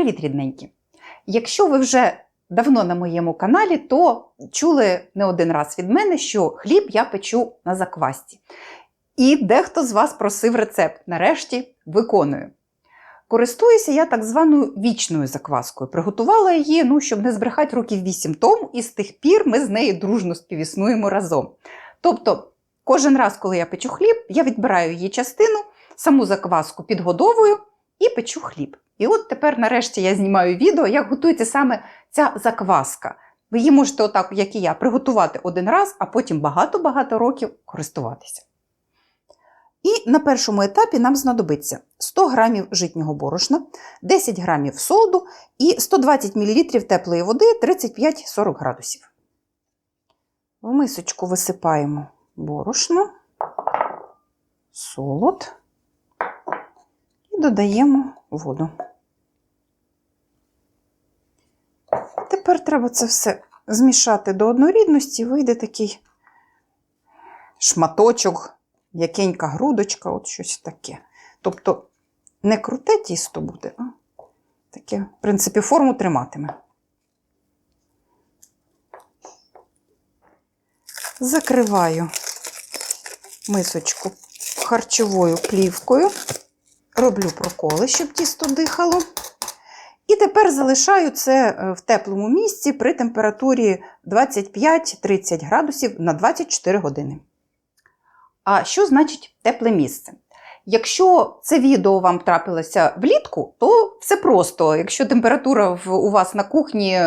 Привіт, рідненькі! Якщо ви вже давно на моєму каналі, то чули не один раз від мене, що хліб я печу на заквасті. І дехто з вас просив рецепт. Нарешті виконую. Користуюся я так званою вічною закваскою. Приготувала її, ну, щоб не збрехати років 8 тому, і з тих пір ми з нею дружно співіснуємо разом. Тобто, кожен раз, коли я печу хліб, я відбираю її частину, саму закваску підгодовую і печу хліб. І от тепер, нарешті, я знімаю відео, як готується саме ця закваска. Ви її можете, отак, як і я, приготувати один раз, а потім багато-багато років користуватися. І на першому етапі нам знадобиться 100 г житнього борошна, 10 г солоду і 120 мл теплої води 35-40 градусів. В мисочку висипаємо борошно, солод додаємо воду. Тепер треба це все змішати до однорідності, вийде такий шматочок, якенька грудочка, от щось таке. Тобто не круте тісто буде, а таке, в принципі, форму триматиме. Закриваю мисочку харчовою плівкою, роблю проколи, щоб тісто дихало. І тепер залишаю це в теплому місці при температурі 25-30 градусів на 24 години. А що значить тепле місце? Якщо це відео вам трапилося влітку, то все просто. Якщо температура у вас на кухні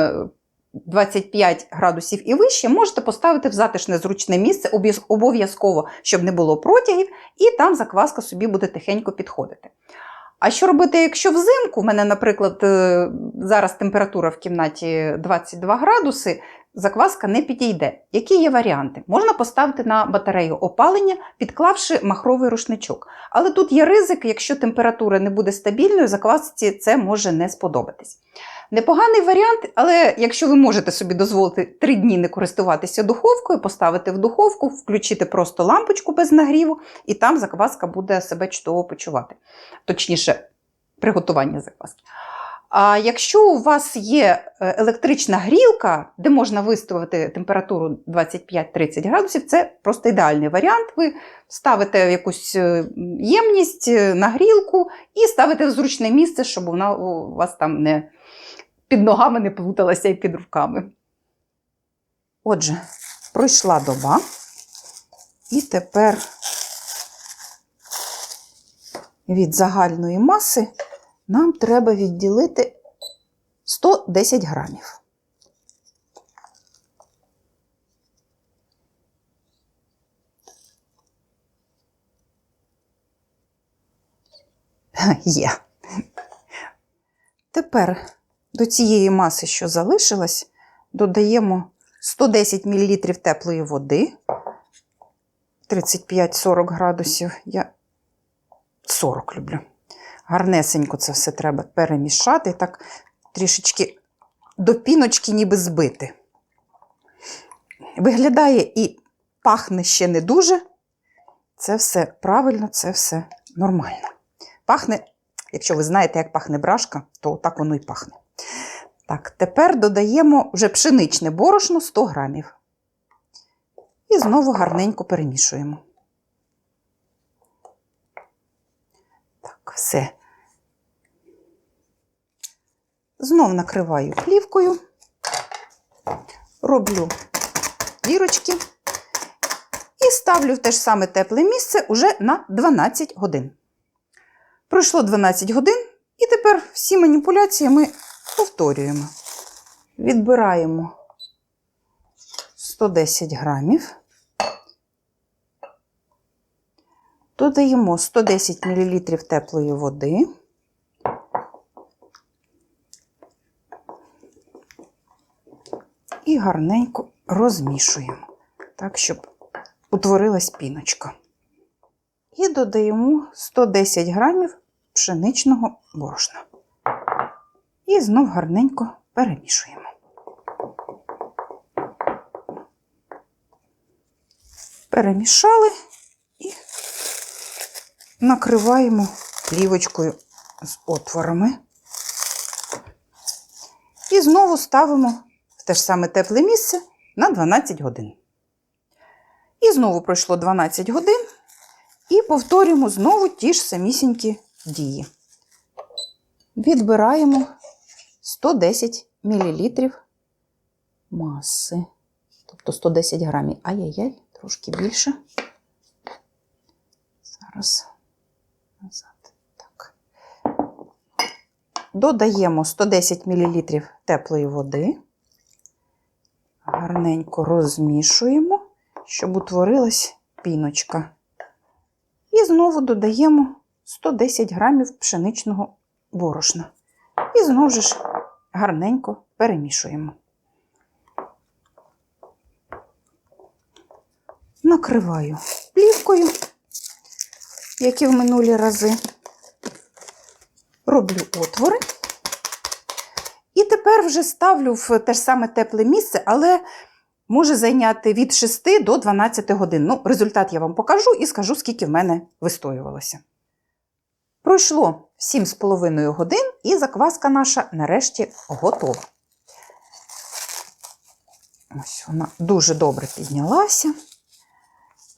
25 градусів і вище, можете поставити в затишне зручне місце, обов'язково, щоб не було протягів, і там закваска собі буде тихенько підходити. А що робити, якщо взимку, У мене, наприклад, зараз температура в кімнаті 22 градуси, закваска не підійде. Які є варіанти? Можна поставити на батарею опалення, підклавши махровий рушничок. Але тут є ризик, якщо температура не буде стабільною, заквасці це може не сподобатись. Непоганий варіант, але якщо ви можете собі дозволити 3 дні не користуватися духовкою, поставити в духовку, включити просто лампочку без нагріву, і там закваска буде себе чудово почувати. Точніше, приготування закваски. А якщо у вас є електрична грілка, де можна виставити температуру 25-30 градусів, це просто ідеальний варіант. Ви ставите якусь ємність на грілку і ставите в зручне місце, щоб вона у вас там не під ногами не плуталася і під руками. Отже, пройшла доба, і тепер від загальної маси нам треба відділити 110 грамів. Є. Тепер до цієї маси, що залишилась, додаємо 110 мл теплої води, 35-40 градусів. Я 40 люблю. Гарнесенько це все треба перемішати, так трішечки до піночки ніби збити. Виглядає і пахне ще не дуже. Це все правильно, це все нормально. Пахне, якщо ви знаєте, як пахне брашка, то так воно і пахне. Так, тепер додаємо вже пшеничне борошно 100 грамів. І знову гарненько перемішуємо. Все. Знов накриваю плівкою, роблю дірочки і ставлю в те ж саме тепле місце уже на 12 годин. Пройшло 12 годин, і тепер всі маніпуляції ми повторюємо. Відбираємо 110 грамів. Додаємо 110 мл теплої води. І гарненько розмішуємо, так, щоб утворилась піночка. І додаємо 110 грамів пшеничного борошна. І знов гарненько перемішуємо. Перемішали накриваємо плівочкою з отворами. І знову ставимо в те ж саме тепле місце на 12 годин. І знову пройшло 12 годин. І повторюємо знову ті ж самісінькі дії. Відбираємо 110 мл маси. Тобто 110 грамів. Ай-яй-яй, трошки більше. Зараз назад. Так. Додаємо 110 мл теплої води. Гарненько розмішуємо, щоб утворилась піночка. І знову додаємо 110 грамів пшеничного борошна. І знову ж гарненько перемішуємо. Накриваю плівкою, як і в минулі рази. Роблю отвори. І тепер вже ставлю в те ж саме тепле місце, але може зайняти від 6 до 12 годин. Ну, результат я вам покажу і скажу, скільки в мене вистоювалося. Пройшло 7,5 годин, і закваска наша нарешті готова. Ось вона дуже добре піднялася.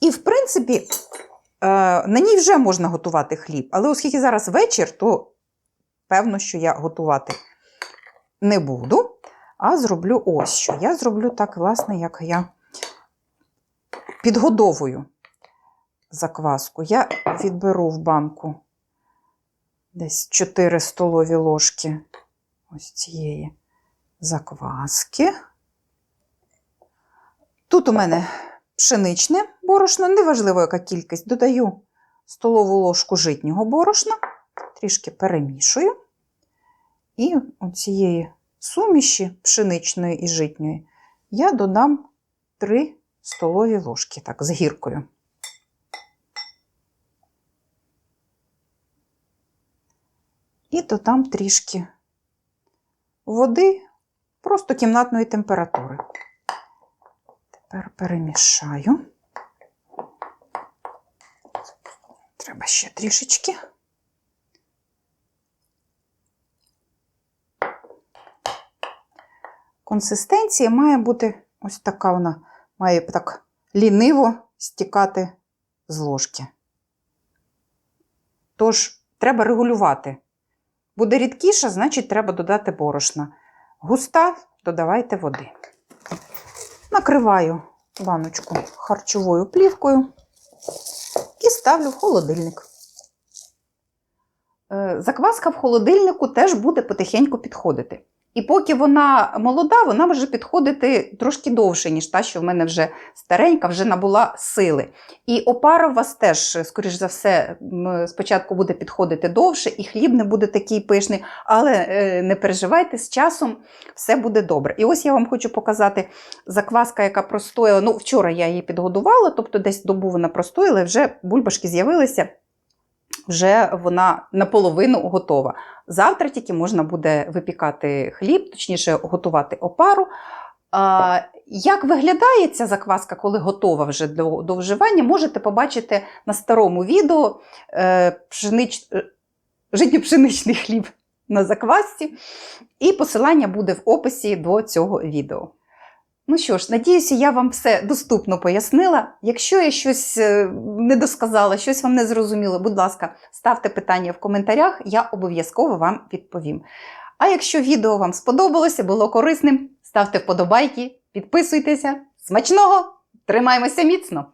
І, в принципі, на ній вже можна готувати хліб. Але оскільки зараз вечір, то певно, що я готувати не буду, а зроблю ось що. Я зроблю так, власне, як я підгодовую закваску. Я відберу в банку десь 4 столові ложки ось цієї закваски. Тут у мене пшеничне борошно, неважливо, яка кількість. Додаю столову ложку житнього борошна, трішки перемішую. І цієї суміші пшеничної і житньої я додам 3 столові ложки, так, з гіркою. І додам трішки води просто кімнатної температури. Тепер перемішаю. Треба ще трішечки. Консистенція має бути ось така вона, має так ліниво стікати з ложки. Тож, треба регулювати. Буде рідкіша, значить, треба додати борошна. Густа, додавайте води. Накриваю баночку харчовою плівкою і ставлю в холодильник. Е, Закваска в холодильнику теж буде потихеньку підходити. І поки вона молода, вона може підходити трошки довше, ніж та, що в мене вже старенька, вже набула сили. І опара у вас теж, скоріш за все, спочатку буде підходити довше, і хліб не буде такий пишний, але е, не переживайте, з часом все буде добре. І ось я вам хочу показати закваска, яка простояла. Ну, вчора я її підгодувала, тобто десь добу вона простояла, і вже бульбашки з'явилися. Вже вона наполовину готова. Завтра тільки можна буде випікати хліб, точніше, готувати опару. А, як виглядає ця закваска, коли готова вже до, до вживання, можете побачити на старому відео е, пшенич... е, житньо-пшеничний хліб на заквасці. І посилання буде в описі до цього відео. Ну що ж, надіюся, я вам все доступно пояснила. Якщо я щось е, не досказала, щось вам не зрозуміло, будь ласка, ставте питання в коментарях, я обов'язково вам відповім. А якщо відео вам сподобалося, було корисним, ставте вподобайки, підписуйтеся. Смачного! Тримаємося міцно!